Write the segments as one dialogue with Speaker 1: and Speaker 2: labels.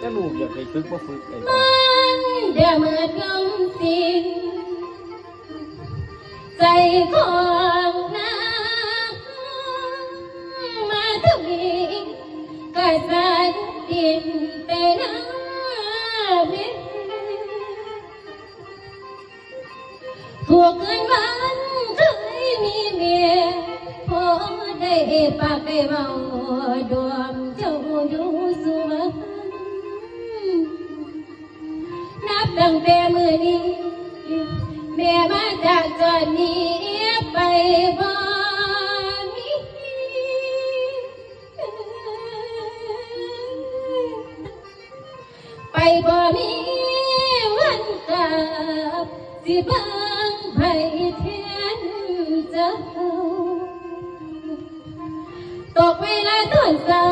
Speaker 1: ก็ลูกอยากไปฝึกบ่ฝึกไอ้บ่
Speaker 2: มันเดือมืดลงสิ้นใจของนางมาถึงกระสันดินแต่น้ำเม็ดถูกเกินวันเคยมีเมียพอได้ปากได้เบาโดว ตั้งแต่มือนี้ แม่มาจากจอนี้ไปบ่มีไปบ่มีวันกลับสิบังไผแทนเจ้าตกเวลาตอนเศร้า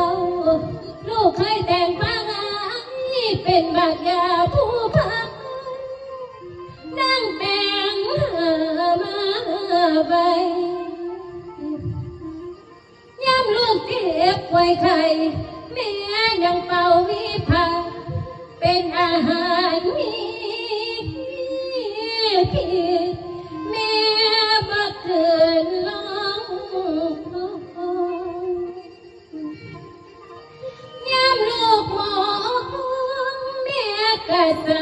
Speaker 2: ลูกเคยแต่งมาหายเป็นบาดยาผู้พัก นั่งแต่งหามาใบย้ำลูกเก็บไว้ใครแม่ยังเป่าวิพักเป็นอาหารมีผิดแม่บักเกินลองย้ำลูกมองแม่กะเจ้